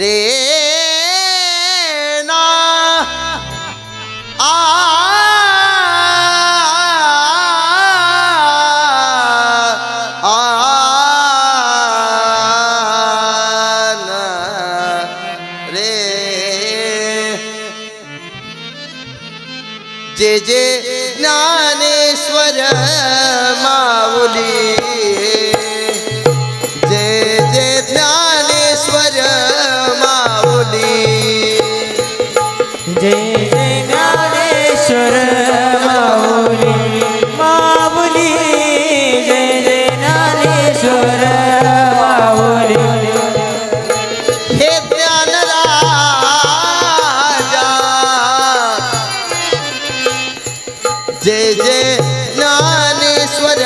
de Dnyaneshwar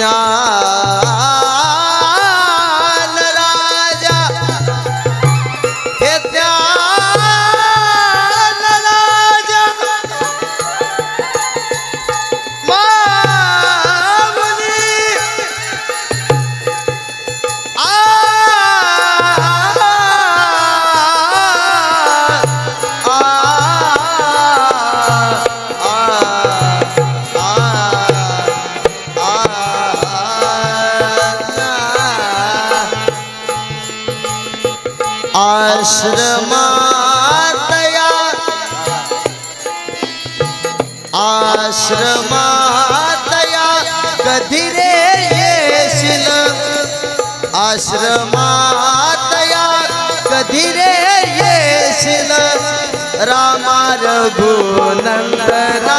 ഞാൻ आश्रमातया आश्रमातया कधी रे येशील? आश्रमातया कधी रे येशील? रामा रघुनंदना।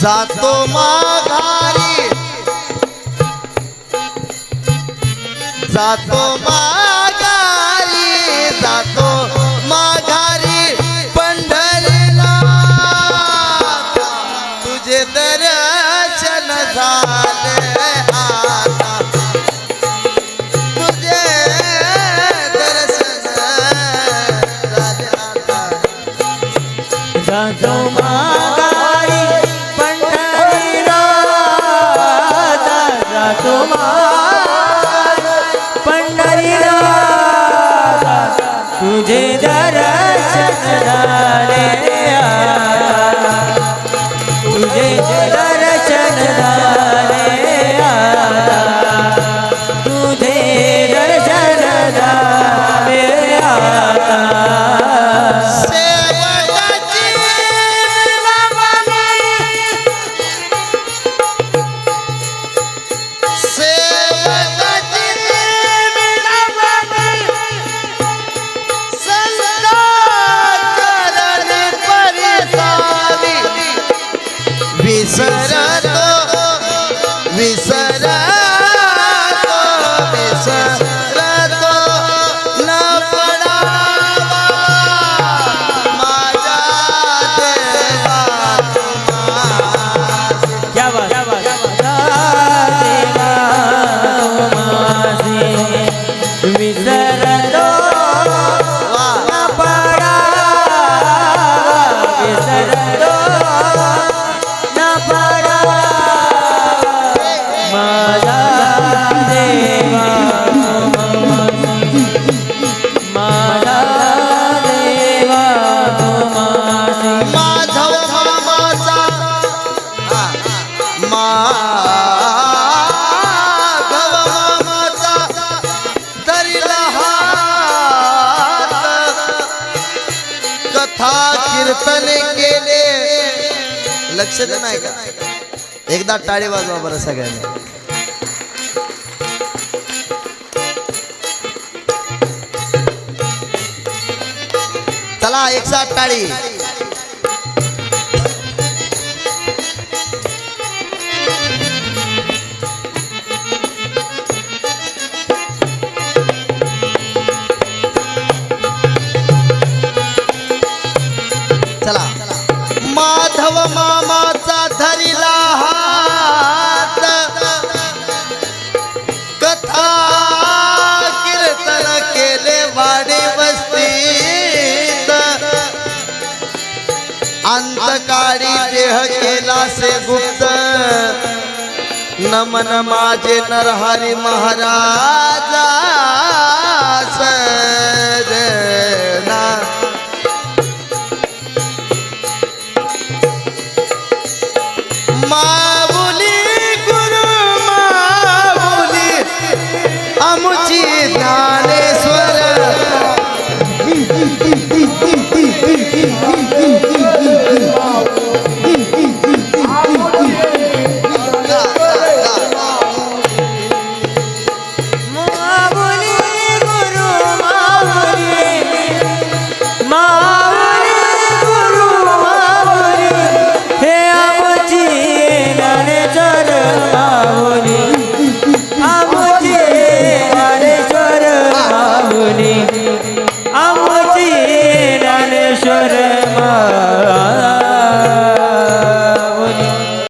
जातो माघारी. जातो माघारी जातो माघारी पंढरीला. तुझे दर्शन झाले Don't तुझे दर्शन लक्ष दे नाही का? एकदा टाळी वाजवा बरं सगळ्यांनी. चला एक सात टाळी. केला गुप्त। नमन माझे नरहरी महाराज सजना। माऊली गुरु माऊली अमुची